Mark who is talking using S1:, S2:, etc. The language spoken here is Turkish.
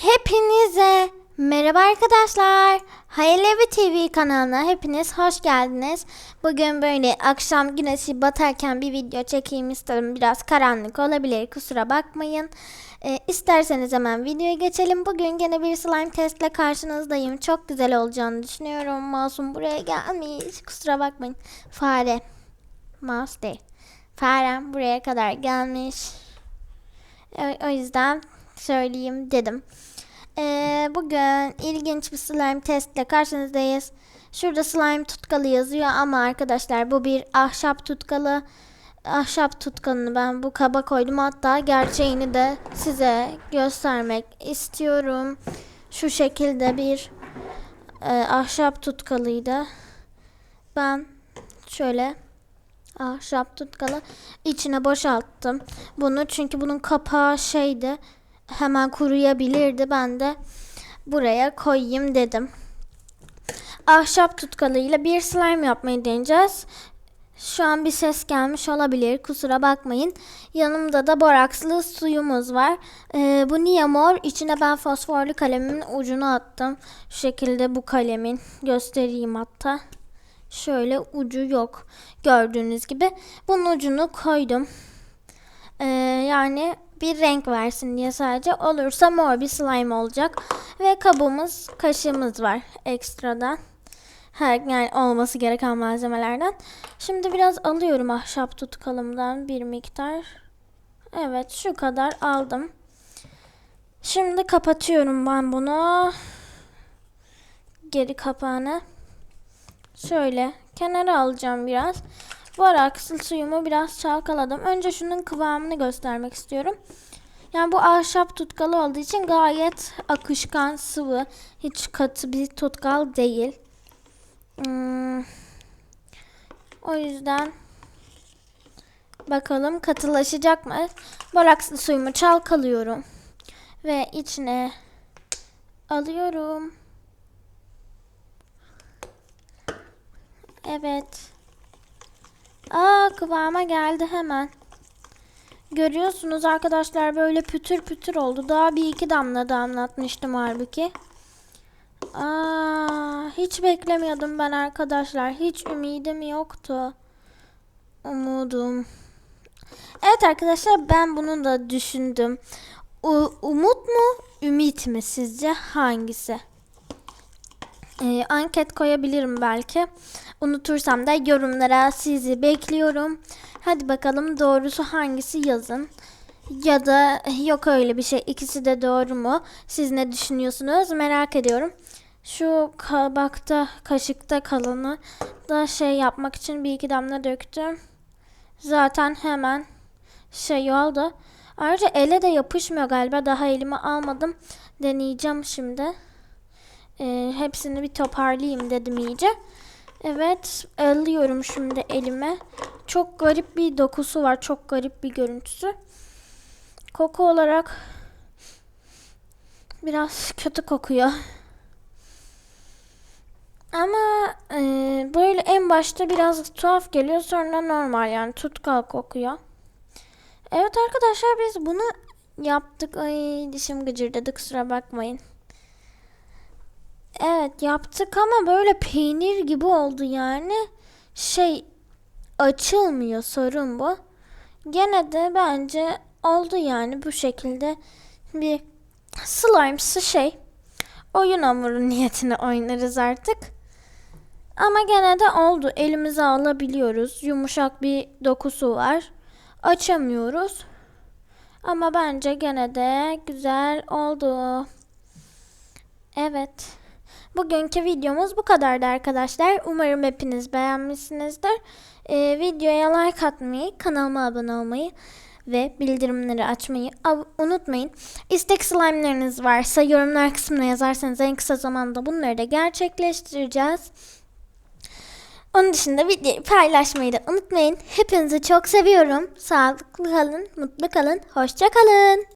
S1: Hepinize merhaba arkadaşlar. Hayal Evi TV kanalına hepiniz hoş geldiniz. Bugün böyle akşam güneşi batarken bir video çekeyim istedim. Biraz karanlık olabilir kusura bakmayın. Ee, isterseniz hemen videoya geçelim. Bugün gene bir slime testle karşınızdayım. Çok güzel olacağını düşünüyorum. Masum buraya gelmiş. Kusura bakmayın. Fare. Mouse değil. Farem buraya kadar gelmiş. O, o yüzden söyleyeyim dedim. Ee, bugün ilginç bir slime testle karşınızdayız. Şurada slime tutkalı yazıyor ama arkadaşlar bu bir ahşap tutkalı. Ahşap tutkalını ben bu kaba koydum. Hatta gerçeğini de size göstermek istiyorum. Şu şekilde bir e, ahşap tutkalıydı. Ben şöyle ahşap tutkalı içine boşalttım bunu çünkü bunun kapağı şeydi hemen kuruyabilirdi. Ben de buraya koyayım dedim. Ahşap tutkalıyla bir slime yapmayı deneyeceğiz. Şu an bir ses gelmiş olabilir kusura bakmayın. Yanımda da borakslı suyumuz var. Ee, bu niye mor? İçine ben fosforlu kalemimin ucunu attım. Şu şekilde bu kalemin göstereyim hatta. Şöyle ucu yok. Gördüğünüz gibi. Bunun ucunu koydum. Ee, yani bir renk versin diye sadece. Olursa mor bir slime olacak. Ve kabımız, kaşığımız var ekstradan. Her yani olması gereken malzemelerden. Şimdi biraz alıyorum ahşap tutkalımdan bir miktar. Evet şu kadar aldım. Şimdi kapatıyorum ben bunu. Geri kapağını. Şöyle kenara alacağım biraz. Bu ara aksıl suyumu biraz çalkaladım. Önce şunun kıvamını göstermek istiyorum. Yani bu ahşap tutkalı olduğu için gayet akışkan, sıvı, hiç katı bir tutkal değil. Hmm. O yüzden bakalım katılaşacak mı? Borakslı suyumu çalkalıyorum ve içine alıyorum. Evet. Aa kıvama geldi hemen. Görüyorsunuz arkadaşlar böyle pütür pütür oldu. Daha bir iki damla damlatmıştım halbuki. Aa, hiç beklemiyordum ben arkadaşlar. Hiç ümidim yoktu. Umudum. Evet arkadaşlar ben bunu da düşündüm. U umut mu, ümit mi sizce hangisi? Ee, anket koyabilirim belki. Unutursam da yorumlara sizi bekliyorum. Hadi bakalım doğrusu hangisi yazın. Ya da yok öyle bir şey. İkisi de doğru mu? Siz ne düşünüyorsunuz? Merak ediyorum. Şu kabakta, kaşıkta kalanı da şey yapmak için bir iki damla döktüm. Zaten hemen şey oldu. Ayrıca ele de yapışmıyor galiba. Daha elime almadım. Deneyeceğim şimdi. Ee, hepsini bir toparlayayım dedim iyice. Evet alıyorum şimdi elime. Çok garip bir dokusu var. Çok garip bir görüntüsü. Koku olarak biraz kötü kokuyor. Ama e, böyle en başta biraz tuhaf geliyor. Sonra normal yani tutkal kokuyor. Evet arkadaşlar biz bunu yaptık. Ay dişim gıcırdadı kusura bakmayın. Evet yaptık ama böyle peynir gibi oldu yani. Şey açılmıyor sorun bu. Gene de bence oldu yani bu şekilde bir slime'sı şey. Oyun hamuru niyetine oynarız artık. Ama gene de oldu. Elimize alabiliyoruz. Yumuşak bir dokusu var. Açamıyoruz. Ama bence gene de güzel oldu. Evet. Bugünkü videomuz bu kadardı arkadaşlar. Umarım hepiniz beğenmişsinizdir. Ee, videoya like atmayı, kanalıma abone olmayı ve bildirimleri açmayı unutmayın. İstek slime'larınız varsa yorumlar kısmına yazarsanız en kısa zamanda bunları da gerçekleştireceğiz. Onun dışında videoyu paylaşmayı da unutmayın. Hepinizi çok seviyorum. Sağlıklı kalın, mutlu kalın, hoşça kalın.